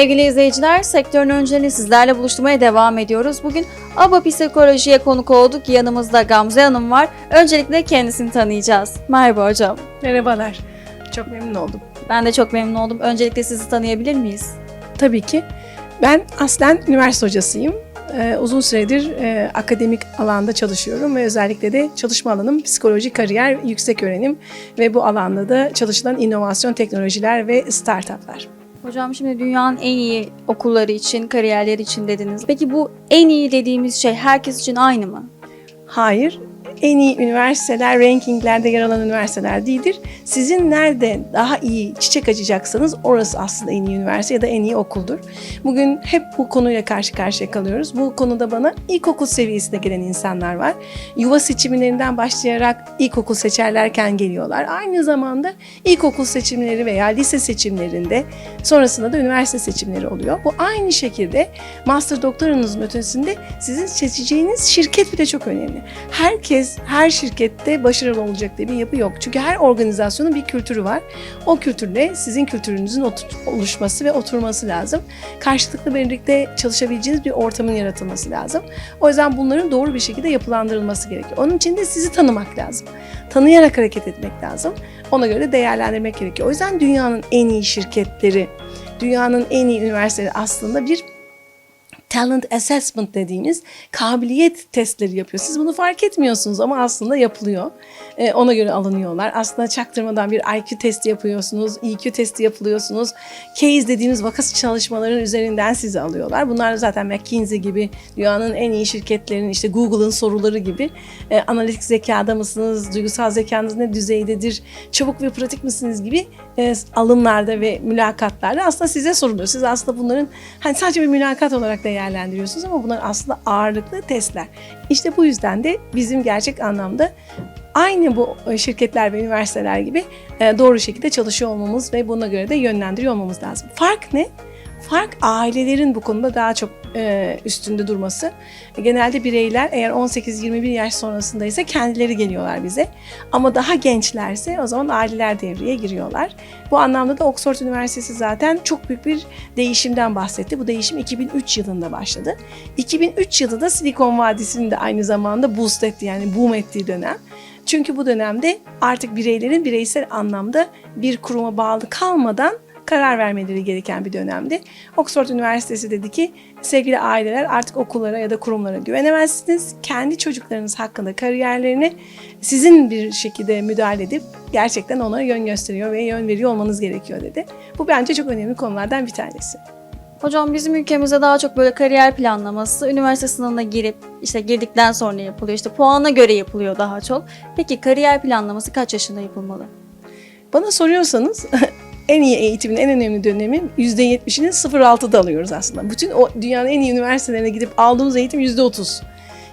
Sevgili izleyiciler, sektörün önceliğini sizlerle buluşturmaya devam ediyoruz. Bugün ABA Psikoloji'ye konuk olduk. Yanımızda Gamze Hanım var. Öncelikle kendisini tanıyacağız. Merhaba hocam. Merhabalar. Çok memnun oldum. Ben de çok memnun oldum. Öncelikle sizi tanıyabilir miyiz? Tabii ki. Ben aslen üniversite hocasıyım. Ee, uzun süredir e, akademik alanda çalışıyorum ve özellikle de çalışma alanım psikoloji, kariyer, yüksek öğrenim ve bu alanda da çalışılan inovasyon teknolojiler ve startuplar. Hocam şimdi dünyanın en iyi okulları için, kariyerler için dediniz. Peki bu en iyi dediğimiz şey herkes için aynı mı? Hayır, en iyi üniversiteler rankinglerde yer alan üniversiteler değildir. Sizin nerede daha iyi çiçek açacaksanız orası aslında en iyi üniversite ya da en iyi okuldur. Bugün hep bu konuyla karşı karşıya kalıyoruz. Bu konuda bana ilkokul seviyesinde gelen insanlar var. Yuva seçimlerinden başlayarak ilkokul seçerlerken geliyorlar. Aynı zamanda ilkokul seçimleri veya lise seçimlerinde sonrasında da üniversite seçimleri oluyor. Bu aynı şekilde master doktoranızın ötesinde sizin seçeceğiniz şirket bile çok önemli. Herkes her şirkette başarılı olacak diye bir yapı yok. Çünkü her organizasyonun bir kültürü var. O kültürle sizin kültürünüzün oluşması ve oturması lazım. Karşılıklı birlikte çalışabileceğiniz bir ortamın yaratılması lazım. O yüzden bunların doğru bir şekilde yapılandırılması gerekiyor. Onun için de sizi tanımak lazım. Tanıyarak hareket etmek lazım. Ona göre de değerlendirmek gerekiyor. O yüzden dünyanın en iyi şirketleri, dünyanın en iyi üniversiteleri aslında bir talent assessment dediğimiz kabiliyet testleri yapıyor. Siz bunu fark etmiyorsunuz ama aslında yapılıyor. Ee, ona göre alınıyorlar. Aslında çaktırmadan bir IQ testi yapıyorsunuz, EQ testi yapılıyorsunuz. Case dediğimiz vaka çalışmaların üzerinden sizi alıyorlar. Bunlar zaten McKinsey gibi dünyanın en iyi şirketlerinin işte Google'ın soruları gibi e, analitik zekada mısınız, duygusal zekanız ne düzeydedir, çabuk ve pratik misiniz gibi e, alımlarda ve mülakatlarda aslında size soruluyor. Siz aslında bunların hani sadece bir mülakat olarak değerlendiriyorsunuz ama bunlar aslında ağırlıklı testler. İşte bu yüzden de bizim gerçek anlamda aynı bu şirketler ve üniversiteler gibi e, doğru şekilde çalışıyor olmamız ve buna göre de yönlendiriyor olmamız lazım. Fark ne? Fark ailelerin bu konuda daha çok e, üstünde durması. Genelde bireyler eğer 18-21 yaş sonrasındaysa kendileri geliyorlar bize. Ama daha gençlerse o zaman aileler devreye giriyorlar. Bu anlamda da Oxford Üniversitesi zaten çok büyük bir değişimden bahsetti. Bu değişim 2003 yılında başladı. 2003 yılı da Silikon Vadisi'nin de aynı zamanda boost etti yani boom ettiği dönem. Çünkü bu dönemde artık bireylerin bireysel anlamda bir kuruma bağlı kalmadan karar vermeleri gereken bir dönemdi. Oxford Üniversitesi dedi ki sevgili aileler artık okullara ya da kurumlara güvenemezsiniz. Kendi çocuklarınız hakkında kariyerlerini sizin bir şekilde müdahale edip gerçekten onlara yön gösteriyor ve yön veriyor olmanız gerekiyor dedi. Bu bence çok önemli konulardan bir tanesi. Hocam bizim ülkemizde daha çok böyle kariyer planlaması üniversite sınavına girip işte girdikten sonra yapılıyor. İşte puana göre yapılıyor daha çok. Peki kariyer planlaması kaç yaşında yapılmalı? Bana soruyorsanız en iyi eğitimin en önemli dönemi %70'ini 0.6'da alıyoruz aslında. Bütün o dünyanın en iyi üniversitelerine gidip aldığımız eğitim %30.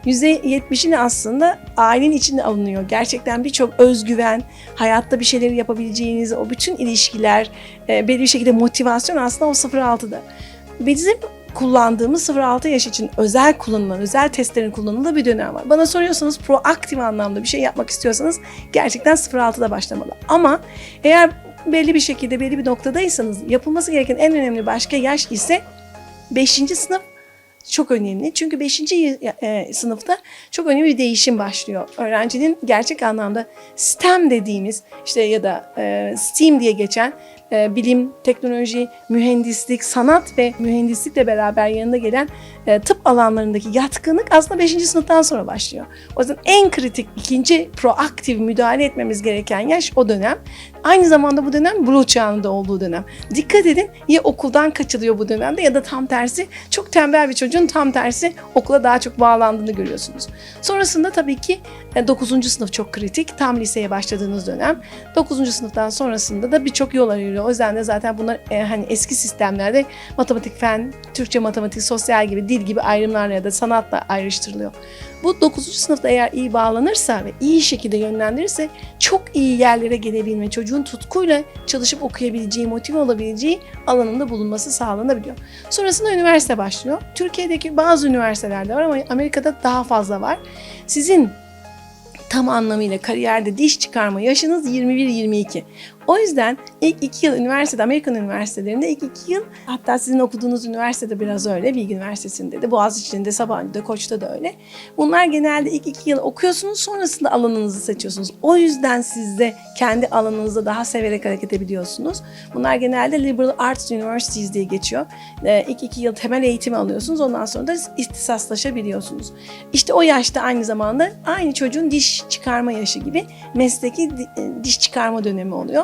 %70'ini aslında ailenin içinde alınıyor. Gerçekten birçok özgüven, hayatta bir şeyleri yapabileceğiniz, o bütün ilişkiler, e, belli bir şekilde motivasyon aslında o 0.6'da. Bizim kullandığımız 0-6 yaş için özel kullanılan, özel testlerin kullanıldığı bir dönem var. Bana soruyorsanız proaktif anlamda bir şey yapmak istiyorsanız gerçekten 0-6'da başlamalı. Ama eğer belli bir şekilde belli bir noktadaysanız yapılması gereken en önemli başka yaş ise 5. sınıf çok önemli. Çünkü 5. sınıfta çok önemli bir değişim başlıyor. Öğrencinin gerçek anlamda STEM dediğimiz işte ya da e, STEAM diye geçen e, bilim, teknoloji, mühendislik, sanat ve mühendislikle beraber yanında gelen e, tıp alanlarındaki yatkınlık aslında 5. sınıftan sonra başlıyor. O yüzden en kritik ikinci proaktif müdahale etmemiz gereken yaş o dönem. Aynı zamanda bu dönem blue çağında olduğu dönem. Dikkat edin ya okuldan kaçılıyor bu dönemde ya da tam tersi çok tembel bir çocuğun tam tersi okula daha çok bağlandığını görüyorsunuz. Sonrasında tabii ki 9. sınıf çok kritik. Tam liseye başladığınız dönem. 9. sınıftan sonrasında da birçok yol arıyor. O yüzden de zaten bunlar e, hani eski sistemlerde matematik, fen, Türkçe, matematik, sosyal gibi dil gibi ayrımlarla ya da sanatla ayrıştırılıyor. Bu 9. sınıfta eğer iyi bağlanırsa ve iyi şekilde yönlendirirse çok iyi yerlere gelebilme, çocuğun tutkuyla çalışıp okuyabileceği, motive olabileceği alanında bulunması sağlanabiliyor. Sonrasında üniversite başlıyor. Türkiye'deki bazı üniversitelerde var ama Amerika'da daha fazla var. Sizin tam anlamıyla kariyerde diş çıkarma yaşınız 21-22. O yüzden ilk iki yıl üniversitede, Amerikan üniversitelerinde ilk iki yıl hatta sizin okuduğunuz üniversitede biraz öyle, Bilgi Üniversitesi'nde de, Boğaziçi'nde, Sabancı'da, Koç'ta da öyle. Bunlar genelde ilk iki yıl okuyorsunuz, sonrasında alanınızı seçiyorsunuz. O yüzden siz de kendi alanınızda daha severek hareket edebiliyorsunuz. Bunlar genelde Liberal Arts Universities diye geçiyor. Ee, ilk iki yıl temel eğitimi alıyorsunuz, ondan sonra da ihtisaslaşabiliyorsunuz. İşte o yaşta aynı zamanda aynı çocuğun diş çıkarma yaşı gibi mesleki e, diş çıkarma dönemi oluyor.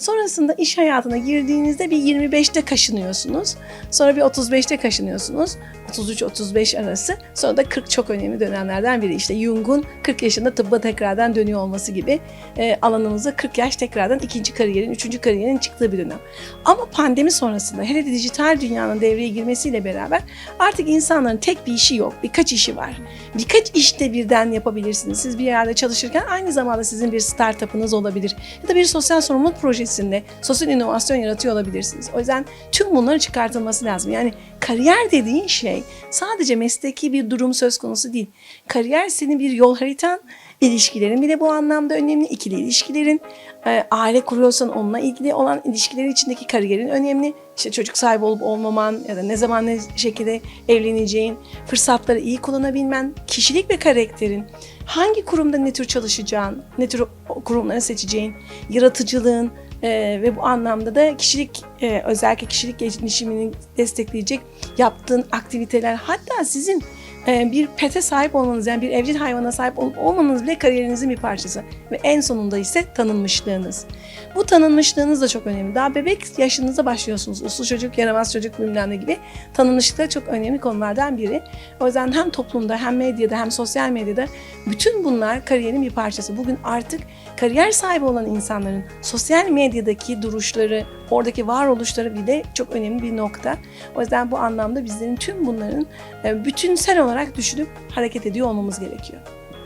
Sonrasında iş hayatına girdiğinizde bir 25'te kaşınıyorsunuz. Sonra bir 35'te kaşınıyorsunuz. 33-35 arası. Sonra da 40 çok önemli dönemlerden biri. İşte Jung'un 40 yaşında tıbba tekrardan dönüyor olması gibi e, alanımızda 40 yaş tekrardan ikinci kariyerin, üçüncü kariyerin çıktığı bir dönem. Ama pandemi sonrasında hele de dijital dünyanın devreye girmesiyle beraber artık insanların tek bir işi yok. Birkaç işi var. Birkaç işte birden yapabilirsiniz. Siz bir yerde çalışırken aynı zamanda sizin bir startup'ınız olabilir. Ya da bir sosyal sorumluluk projesinde sosyal inovasyon yaratıyor olabilirsiniz. O yüzden tüm bunların çıkartılması lazım. Yani kariyer dediğin şey sadece mesleki bir durum söz konusu değil. Kariyer senin bir yol haritan, ilişkilerin bile bu anlamda önemli. İkili ilişkilerin, e, aile kuruyorsan onunla ilgili olan ilişkilerin içindeki kariyerin önemli. İşte çocuk sahibi olup olmaman ya da ne zaman ne şekilde evleneceğin, fırsatları iyi kullanabilmen, kişilik ve karakterin, hangi kurumda ne tür çalışacağın, ne tür kurumları seçeceğin, yaratıcılığın, ee, ve bu anlamda da kişilik e, özellikle kişilik gelişimini destekleyecek yaptığın aktiviteler hatta sizin e, bir pete sahip olmanız yani bir evcil hayvana sahip olup olmanız bile kariyerinizin bir parçası ve en sonunda ise tanınmışlığınız. Bu tanınmışlığınız da çok önemli. Daha bebek yaşınıza başlıyorsunuz. Uslu çocuk, yaramaz çocuk bilmem gibi tanınmışlık da çok önemli konulardan biri. O yüzden hem toplumda hem medyada hem sosyal medyada bütün bunlar kariyerin bir parçası. Bugün artık kariyer sahibi olan insanların sosyal medyadaki duruşları, oradaki varoluşları bile çok önemli bir nokta. O yüzden bu anlamda bizlerin tüm bunların e, bütünsel olarak düşünüp hareket ediyor olmamız gerekiyor.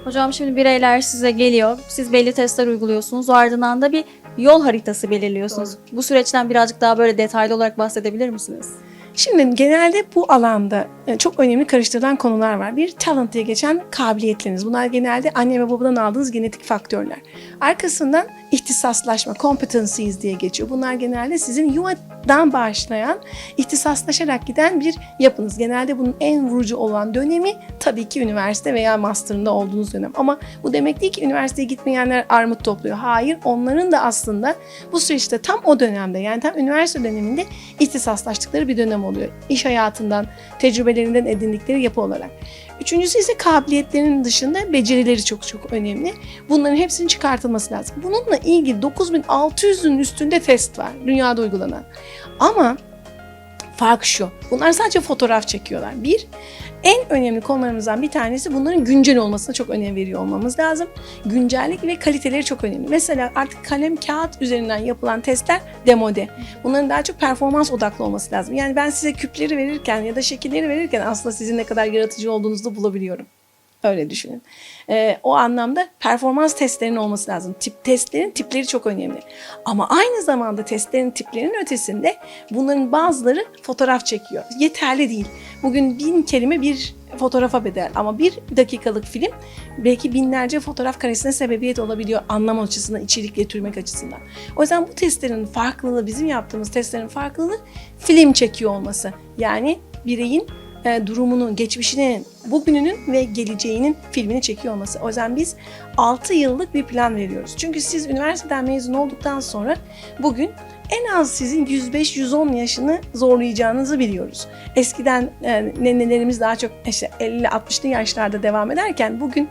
Hocam şimdi bireyler size geliyor. Siz belli testler uyguluyorsunuz. Ardından da bir yol haritası belirliyorsunuz. Bu süreçten birazcık daha böyle detaylı olarak bahsedebilir misiniz? Şimdi genelde bu alanda e, çok önemli karıştırılan konular var. Bir talent diye geçen kabiliyetleriniz. Bunlar genelde anne ve babadan aldığınız genetik faktörler. Arkasından ihtisaslaşma, competencies diye geçiyor. Bunlar genelde sizin yuvadan başlayan, ihtisaslaşarak giden bir yapınız. Genelde bunun en vurucu olan dönemi tabii ki üniversite veya master'ında olduğunuz dönem. Ama bu demek değil ki üniversiteye gitmeyenler armut topluyor. Hayır, onların da aslında bu süreçte tam o dönemde yani tam üniversite döneminde ihtisaslaştıkları bir dönem oluyor. İş hayatından, tecrübelerinden edindikleri yapı olarak. Üçüncüsü ise kabiliyetlerinin dışında becerileri çok çok önemli. Bunların hepsinin çıkartılması lazım. Bununla ilgili 9600'ün üstünde test var dünyada uygulanan. Ama fark şu. Bunlar sadece fotoğraf çekiyorlar. Bir, en önemli konularımızdan bir tanesi bunların güncel olmasına çok önem veriyor olmamız lazım. Güncellik ve kaliteleri çok önemli. Mesela artık kalem kağıt üzerinden yapılan testler demode. Bunların daha çok performans odaklı olması lazım. Yani ben size küpleri verirken ya da şekilleri verirken aslında sizin ne kadar yaratıcı olduğunuzu bulabiliyorum. Öyle düşünün. Ee, o anlamda performans testlerinin olması lazım. Tip testlerin tipleri çok önemli. Ama aynı zamanda testlerin tiplerinin ötesinde bunların bazıları fotoğraf çekiyor. Yeterli değil. Bugün bin kelime bir fotoğrafa bedel ama bir dakikalık film belki binlerce fotoğraf karesine sebebiyet olabiliyor anlam açısından, içerik getirmek açısından. O yüzden bu testlerin farklılığı, bizim yaptığımız testlerin farklılığı film çekiyor olması. Yani bireyin e, durumunu, geçmişini, bugününün ve geleceğinin filmini çekiyor olması. O yüzden biz 6 yıllık bir plan veriyoruz. Çünkü siz üniversiteden mezun olduktan sonra bugün en az sizin 105-110 yaşını zorlayacağınızı biliyoruz. Eskiden e, nenelerimiz daha çok işte 50-60'lı yaşlarda devam ederken bugün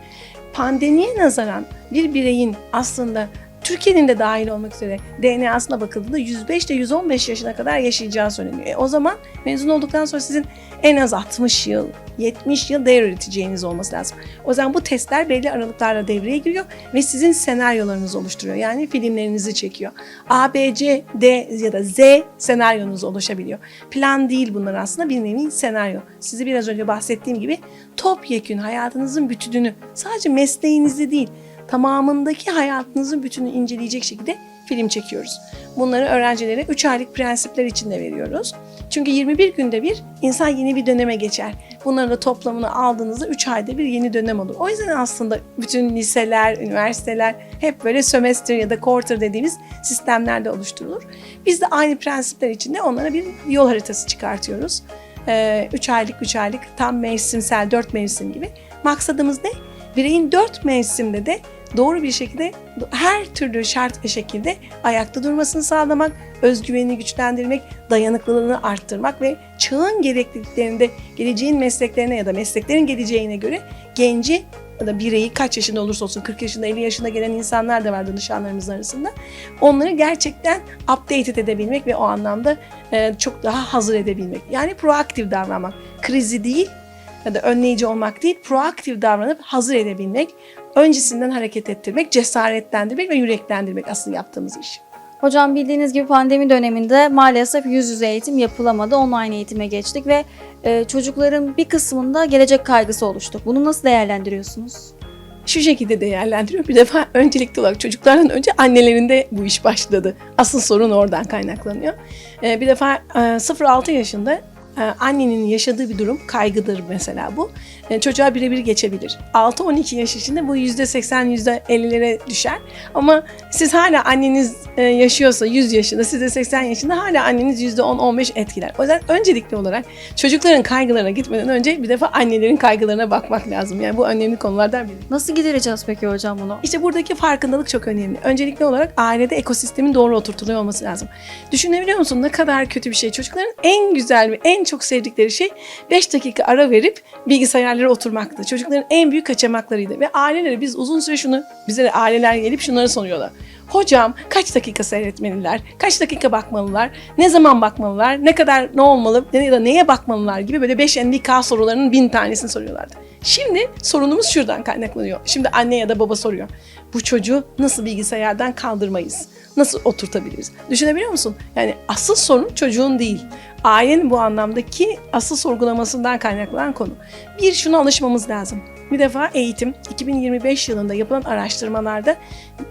pandemiye nazaran bir bireyin aslında Türkiye'nin de dahil olmak üzere DNA'sına bakıldığında 105 ile 115 yaşına kadar yaşayacağı söyleniyor. E o zaman mezun olduktan sonra sizin en az 60 yıl, 70 yıl değer üreteceğiniz olması lazım. O zaman bu testler belli aralıklarla devreye giriyor ve sizin senaryolarınızı oluşturuyor. Yani filmlerinizi çekiyor. A, B, C, D ya da Z senaryonuz oluşabiliyor. Plan değil bunlar aslında bir nevi senaryo. Sizi biraz önce bahsettiğim gibi topyekün hayatınızın bütününü sadece mesleğinizi değil tamamındaki hayatınızın bütününü inceleyecek şekilde film çekiyoruz. Bunları öğrencilere 3 aylık prensipler içinde veriyoruz. Çünkü 21 günde bir insan yeni bir döneme geçer. Bunların da toplamını aldığınızda 3 ayda bir yeni dönem olur. O yüzden aslında bütün liseler, üniversiteler hep böyle sömestr ya da quarter dediğimiz sistemlerde oluşturulur. Biz de aynı prensipler içinde onlara bir yol haritası çıkartıyoruz. 3 aylık, 3 aylık, tam mevsimsel, 4 mevsim gibi. Maksadımız ne? Bireyin 4 mevsimde de doğru bir şekilde her türlü şart ve şekilde ayakta durmasını sağlamak, özgüvenini güçlendirmek, dayanıklılığını arttırmak ve çağın gerekliliklerinde geleceğin mesleklerine ya da mesleklerin geleceğine göre genci ya da bireyi kaç yaşında olursa olsun 40 yaşında 50 yaşında gelen insanlar da var danışanlarımızın arasında. Onları gerçekten updated edebilmek ve o anlamda e, çok daha hazır edebilmek. Yani proaktif davranmak. Krizi değil ya da önleyici olmak değil, proaktif davranıp hazır edebilmek, öncesinden hareket ettirmek, cesaretlendirmek ve yüreklendirmek aslında yaptığımız iş. Hocam bildiğiniz gibi pandemi döneminde maalesef yüz yüze eğitim yapılamadı. Online eğitime geçtik ve e, çocukların bir kısmında gelecek kaygısı oluştu. Bunu nasıl değerlendiriyorsunuz? Şu şekilde değerlendiriyor. Bir defa öncelikli olarak çocuklardan önce annelerinde bu iş başladı. Asıl sorun oradan kaynaklanıyor. Ee, bir defa e, 0-6 yaşında e, annenin yaşadığı bir durum kaygıdır mesela bu. E, çocuğa birebir geçebilir. 6-12 yaş içinde bu %80 %50'lere düşer. Ama siz hala anneniz e, yaşıyorsa 100 yaşında, siz de 80 yaşında hala anneniz %10-15 etkiler. O yüzden öncelikli olarak çocukların kaygılarına gitmeden önce bir defa annelerin kaygılarına bakmak lazım. Yani bu önemli konulardan biri. Nasıl gidereceğiz peki hocam bunu? İşte buradaki farkındalık çok önemli. Öncelikli olarak ailede ekosistemin doğru oturtuluyor olması lazım. Düşünebiliyor musun ne kadar kötü bir şey? Çocukların en güzel ve en çok sevdikleri şey 5 dakika ara verip bilgisayarlara oturmaktı. Çocukların en büyük kaçamaklarıydı. Ve aileleri biz uzun süre şunu, bize aileler gelip şunları soruyorlar. Hocam kaç dakika seyretmeliler, kaç dakika bakmalılar, ne zaman bakmalılar, ne kadar ne olmalı ya da neye bakmalılar gibi böyle 5 NDK sorularının bin tanesini soruyorlardı. Şimdi sorunumuz şuradan kaynaklanıyor. Şimdi anne ya da baba soruyor. Bu çocuğu nasıl bilgisayardan kaldırmayız? Nasıl oturtabiliriz? Düşünebiliyor musun? Yani asıl sorun çocuğun değil. Ailenin bu anlamdaki asıl sorgulamasından kaynaklanan konu. Bir şuna alışmamız lazım. Bir defa eğitim 2025 yılında yapılan araştırmalarda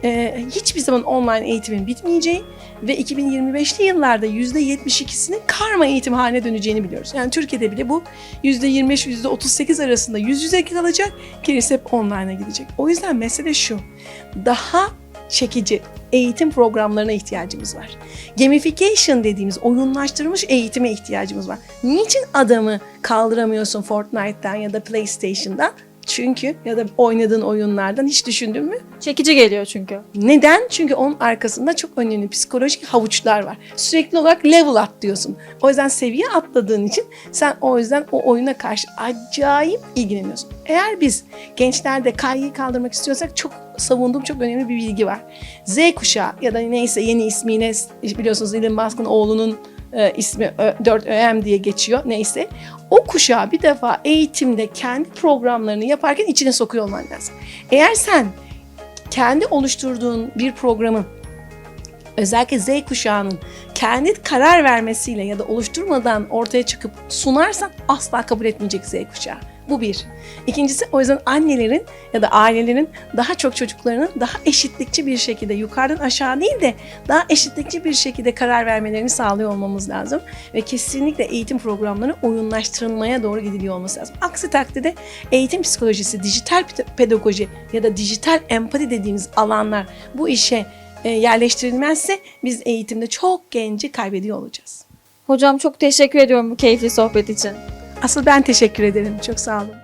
e, hiçbir zaman online eğitimin bitmeyeceği ve 2025'li yıllarda %72'sinin karma eğitim haline döneceğini biliyoruz. Yani Türkiye'de bile bu %25-%38 arasında yüz yüze kalacak, gerisi hep online'a gidecek. O yüzden mesele şu, daha çekici eğitim programlarına ihtiyacımız var. Gamification dediğimiz oyunlaştırılmış eğitime ihtiyacımız var. Niçin adamı kaldıramıyorsun Fortnite'dan ya da PlayStation'dan? Çünkü ya da oynadığın oyunlardan hiç düşündün mü? Çekici geliyor çünkü. Neden? Çünkü onun arkasında çok önemli psikolojik havuçlar var. Sürekli olarak level atlıyorsun. O yüzden seviye atladığın için sen o yüzden o oyuna karşı acayip ilgileniyorsun. Eğer biz gençlerde kaygıyı kaldırmak istiyorsak çok savunduğum çok önemli bir bilgi var. Z kuşağı ya da neyse yeni ismiyle biliyorsunuz Elon Musk'ın oğlunun e, ismi 4ÖM diye geçiyor neyse. O kuşağı bir defa eğitimde kendi programlarını yaparken içine sokuyor olman lazım. Eğer sen kendi oluşturduğun bir programın özellikle Z kuşağının kendi karar vermesiyle ya da oluşturmadan ortaya çıkıp sunarsan asla kabul etmeyecek Z kuşağı. Bu bir. İkincisi o yüzden annelerin ya da ailelerin daha çok çocuklarının daha eşitlikçi bir şekilde yukarıdan aşağı değil de daha eşitlikçi bir şekilde karar vermelerini sağlıyor olmamız lazım. Ve kesinlikle eğitim programları oyunlaştırılmaya doğru gidiliyor olması lazım. Aksi takdirde eğitim psikolojisi, dijital pedagoji ya da dijital empati dediğimiz alanlar bu işe e, yerleştirilmezse biz eğitimde çok genci kaybediyor olacağız. Hocam çok teşekkür ediyorum bu keyifli sohbet için. Asıl ben teşekkür ederim. Çok sağ olun.